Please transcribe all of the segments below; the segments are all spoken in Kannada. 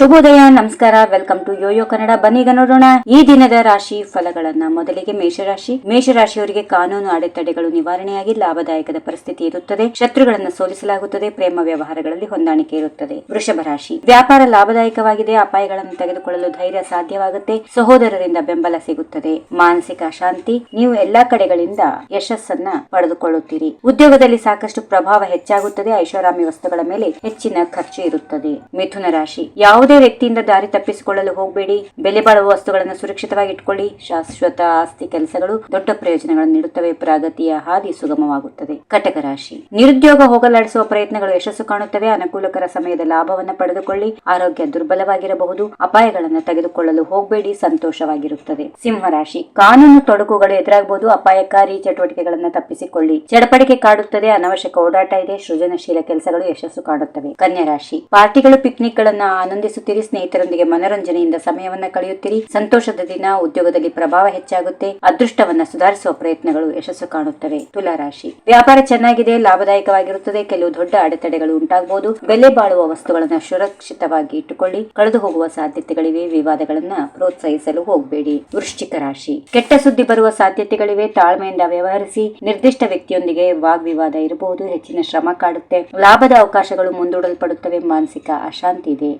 ಶುಭೋದಯ, ನಮಸ್ಕಾರ. ವೆಲ್ಕಮ್ ಟು ಯೋಯೋ ಕನ್ನಡ ಬನ್ನೀಗ ನೋಡೋಣ. ಈ ದಿನದ ರಾಶಿ ಫಲಗಳನ್ನ. ಮೊದಲಿಗೆ ಮೇಷರಾಶಿ. ಮೇಷರಾಶಿಯವರಿಗೆ ಕಾನೂನು ಅಡೆತಡೆಗಳು ನಿವಾರಣೆಯಾಗಿ ಲಾಭದಾಯಕದ ಪರಿಸ್ಥಿತಿ ಇರುತ್ತದೆ. ಶತ್ರುಗಳನ್ನು ಸೋಲಿಸಲಾಗುತ್ತದೆ. ಪ್ರೇಮ ವ್ಯವಹಾರಗಳಲ್ಲಿ ಹೊಂದಾಣಿಕೆ ಇರುತ್ತದೆ. ವೃಷಭ ರಾಶಿ. ವ್ಯಾಪಾರ ಲಾಭದಾಯಕವಾಗಿದೆ. ಅಪಾಯಗಳನ್ನು ತೆಗೆದುಕೊಳ್ಳಲು ಧೈರ್ಯ ಸಾಧ್ಯವಾಗುತ್ತೆ. ಸಹೋದರರಿಂದ ಬೆಂಬಲ ಸಿಗುತ್ತದೆ. ಮಾನಸಿಕ ಶಾಂತಿ. ನೀವು ಎಲ್ಲಾ ಕಡೆಗಳಿಂದ ಯಶಸ್ಸನ್ನ ಪಡೆದುಕೊಳ್ಳುತ್ತೀರಿ. ಉದ್ಯೋಗದಲ್ಲಿ ಸಾಕಷ್ಟು ಪ್ರಭಾವ ಹೆಚ್ಚಾಗುತ್ತದೆ. ಐಷಾರಾಮಿ ವಸ್ತುಗಳ ಮೇಲೆ ಹೆಚ್ಚಿನ ಖರ್ಚು ಇರುತ್ತದೆ. ಮಿಥುನ ರಾಶಿ. ಯಾವುದೇ ವ್ಯಕ್ತಿಯಿಂದ ದಾರಿ ತಪ್ಪಿಸಿಕೊಳ್ಳಲು ಹೋಗಬೇಡಿ. ಬೆಲೆ ಬಾಳುವ ವಸ್ತುಗಳನ್ನು ಸುರಕ್ಷಿತವಾಗಿ ಇಟ್ಕೊಳ್ಳಿ. ಶಾಶ್ವತ ಆಸ್ತಿ ಕೆಲಸಗಳು ದೊಡ್ಡ ಪ್ರಯೋಜನಗಳನ್ನು ನೀಡುತ್ತವೆ. ಪ್ರಗತಿಯ ಹಾದಿ ಸುಗಮವಾಗುತ್ತದೆ. ಕಟಕ ರಾಶಿ. ನಿರುದ್ಯೋಗ ಹೋಗಲಾಡಿಸುವ ಪ್ರಯತ್ನಗಳು ಯಶಸ್ಸು ಕಾಣುತ್ತವೆ. ಅನುಕೂಲಕರ ಸಮಯದ ಲಾಭವನ್ನು ಪಡೆದುಕೊಳ್ಳಿ. ಆರೋಗ್ಯ ದುರ್ಬಲವಾಗಿರಬಹುದು. ಅಪಾಯಗಳನ್ನು ತೆಗೆದುಕೊಳ್ಳಲು ಹೋಗಬೇಡಿ. ಸಂತೋಷವಾಗಿರುತ್ತದೆ. ಸಿಂಹರಾಶಿ ಕಾನೂನು ತೊಡಕುಗಳು ಎದುರಾಗಬಹುದು. ಅಪಾಯಕಾರಿ ಚಟುವಟಿಕೆಗಳನ್ನು ತಪ್ಪಿಸಿಕೊಳ್ಳಿ. ಚಡಪಡಿಕೆ ಕಾಡುತ್ತದೆ. ಅನವಶ್ಯಕ ಓಡಾಟ ಇದೆ. ಸೃಜನಶೀಲ ಕೆಲಸಗಳು ಯಶಸ್ಸು ಕಾಣುತ್ತವೆ. ಕನ್ಯಾ ರಾಶಿ. ಪಾರ್ಟಿಗಳು ಪಿಕ್ನಿಕ್ ಗಳನ್ನ ಆನಂದಿಸುತ್ತೀರಿ ಸ್ನೇಹಿತರೊಂದಿಗೆ ಮನರಂಜನೆಯಿಂದ ಸಮಯವನ್ನ ಕಳೆಯುತ್ತೀರಿ. ಸಂತೋಷದ ದಿನ, ಉದ್ಯೋಗದಲ್ಲಿ ಪ್ರಭಾವ ಹೆಚ್ಚಾಗುತ್ತೆ. ಅದೃಷ್ಟವನ್ನ ಸುಧಾರಿಸುವ ಪ್ರಯತ್ನಗಳು ಯಶಸ್ಸು ಕಾಣುತ್ತವೆ. ತುಲಾರಾಶಿ. ವ್ಯಾಪಾರ ಚೆನ್ನಾಗಿದೆ, ಲಾಭದಾಯಕವಾಗಿರುತ್ತದೆ. ಕೆಲವು ದೊಡ್ಡ ಅಡೆತಡೆಗಳು ಉಂಟಾಗಬಹುದು. ಬೆಲೆ ಬಾಳುವ ವಸ್ತುಗಳನ್ನ ಸುರಕ್ಷಿತವಾಗಿ ಇಟ್ಟುಕೊಳ್ಳಿ. ಕಳೆದು ಹೋಗುವ ಸಾಧ್ಯತೆಗಳಿವೆ. ವಿವಾದಗಳನ್ನ ಪ್ರೋತ್ಸಾಹಿಸಲು ಹೋಗಬೇಡಿ. ವೃಶ್ಚಿಕ ರಾಶಿ. ಕೆಟ್ಟ ಸುದ್ದಿ ಬರುವ ಸಾಧ್ಯತೆಗಳಿವೆ. ತಾಳ್ಮೆಯಿಂದ ವ್ಯವಹರಿಸಿ. ನಿರ್ದಿಷ್ಟ ವ್ಯಕ್ತಿಯೊಂದಿಗೆ ವಾಗ್ವಿವಾದ ಇರಬಹುದು. ಹೆಚ್ಚಿನ ಶ್ರಮ ಕಾಡುತ್ತೆ. ಲಾಭದ ಅವಕಾಶಗಳು ಮುಂದೂಡಲ್ಪಡುತ್ತವೆ. ಮಾನಸಿಕ ಅಶಾಂತಿ ಇದೆ.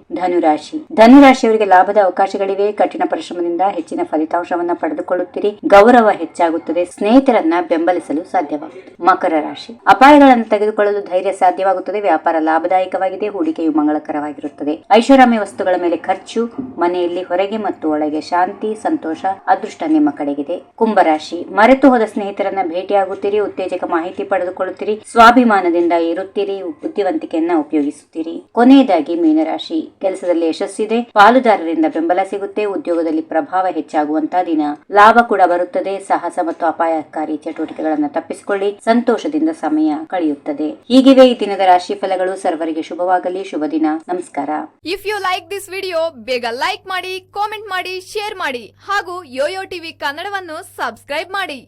ಧನುರಾಶಿ. ಧನುರಾಶಿಯವರಿಗೆ ಲಾಭದ ಅವಕಾಶಗಳಿವೆ. ಕಠಿಣ ಪರಿಶ್ರಮದಿಂದ ಹೆಚ್ಚಿನ ಫಲಿತಾಂಶವನ್ನ ಪಡೆದುಕೊಳ್ಳುತ್ತೀರಿ. ಗೌರವ ಹೆಚ್ಚಾಗುತ್ತದೆ. ಸ್ನೇಹಿತರನ್ನ ಬೆಂಬಲಿಸಲು ಸಾಧ್ಯವಾಗುತ್ತದೆ. ಮಕರ ರಾಶಿ. ಅಪಾಯಗಳನ್ನು ತೆಗೆದುಕೊಳ್ಳಲು ಧೈರ್ಯ ಸಾಧ್ಯವಾಗುತ್ತದೆ. ವ್ಯಾಪಾರ ಲಾಭದಾಯಕವಾಗಿದೆ. ಹೂಡಿಕೆಯು ಮಂಗಳಕರವಾಗಿರುತ್ತದೆ. ಐಷಾರಾಮಿ ವಸ್ತುಗಳ ಮೇಲೆ ಖರ್ಚು, ಮನೆಯಲ್ಲಿ ಹೊರಗೆ ಮತ್ತು ಒಳಗೆ ಶಾಂತಿ, ಸಂತೋಷ, ಅದೃಷ್ಟ ನಿಮ್ಮ ಕಡೆಗಿದೆ. ಕುಂಭರಾಶಿ. ಮರೆತು ಹೋದ ಸ್ನೇಹಿತರನ್ನ ಭೇಟಿಯಾಗುತ್ತೀರಿ. ಉತ್ತೇಜಕ ಮಾಹಿತಿ ಪಡೆದುಕೊಳ್ಳುತ್ತೀರಿ. ಸ್ವಾಭಿಮಾನದಿಂದ ಇರುತ್ತೀರಿ. ಬುದ್ಧಿವಂತಿಕೆಯನ್ನ ಉಪಯೋಗಿಸುತ್ತೀರಿ. ಕೊನೆಯದಾಗಿ ಮೀನರಾಶಿ. ಕೆಲಸದಲ್ಲಿ ಯಶಸ್ಸಿದೆ, ಪಾಲುದಾರರಿಂದ ಬೆಂಬಲ ಸಿಗುತ್ತೆ, ಉದ್ಯೋಗದಲ್ಲಿ ಪ್ರಭಾವ ಹೆಚ್ಚಾಗುವಂತಹ ದಿನ. ಲಾಭ ಕೂಡ ಬರುತ್ತದೆ, ಸಾಹಸ ಮತ್ತು ಅಪಾಯಕಾರಿ ಚಟುವಟಿಕೆಗಳನ್ನು ತಪ್ಪಿಸಿಕೊಳ್ಳಿ, ಸಂತೋಷದಿಂದ ಸಮಯ ಕಳೆಯುತ್ತದೆ. ಹೀಗಿವೆ ಈ ದಿನದ ರಾಶಿ ಫಲಗಳು. ಸರ್ವರಿಗೆ ಶುಭವಾಗಲಿ, ಶುಭ ದಿನ. ನಮಸ್ಕಾರ. If you like this video ಬೇಗ ಲೈಕ್ ಮಾಡಿ ಕಾಮೆಂಟ್ ಮಾಡಿ ಶೇರ್ ಮಾಡಿ ಹಾಗೂ ಯೋಯೋ ಟಿವಿ ಕನ್ನಡವನ್ನು ಸಬ್ಸ್ಕ್ರೈಬ್ ಮಾಡಿ.